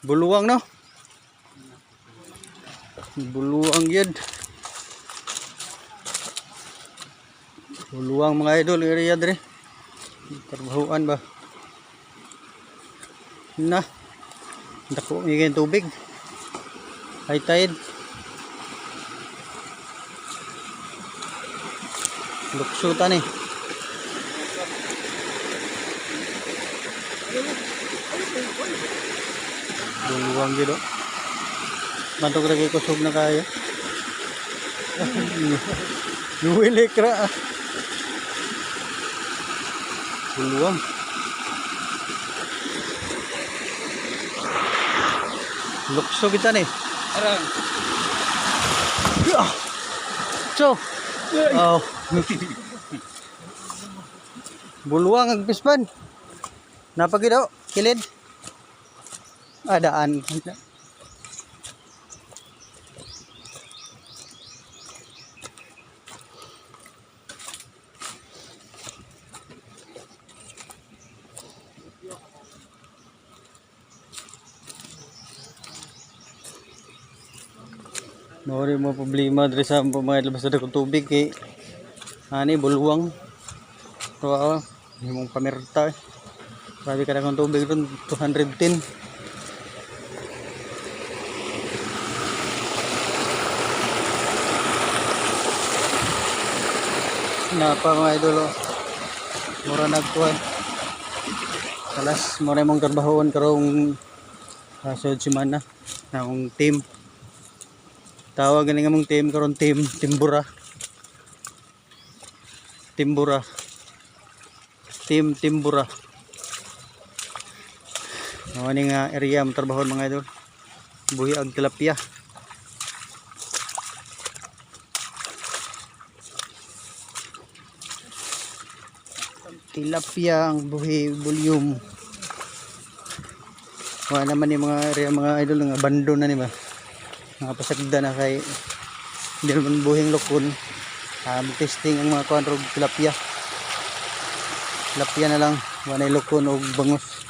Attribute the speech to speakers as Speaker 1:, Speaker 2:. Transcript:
Speaker 1: Buluwang no? Buluwang yun. Buluwang mga idol area dre. Trabahuan ba? Na. Dako ganyan tubig. High tide. Luksutan eh. Buluwang yun oh. Mantok lagi kusog na kaya. Nuwili kra. Buluwang. Lukso kita nih.
Speaker 2: Arang.
Speaker 1: So. Oh. Buluwang ang pispan. Napagidaw, kilid. Adaan. Mawari mo problema diri sa mga labas na kong tubig kay ani bulwang. Tuwa himong pamerta. eh. Grabe ka na kong tubig ron 210. Napa mga idol oh. Mura nagkuhan. Kalas mura mong trabahoon karong uh, sa semana na akong team. Tawag ganing among team karon team Timbura. Timbura. Team Timbura. Mao ni nga area mo trabaho mga idol. Buhi ang tilapia. Tilapia ang buhi volume. Wala naman ni mga area mga idol nga abandon na ni ba? Mga pasagda na kay hindi naman buhing lokon. Um, testing ang mga kuhan tilapia. Tilapia na lang wanay lokon o bangus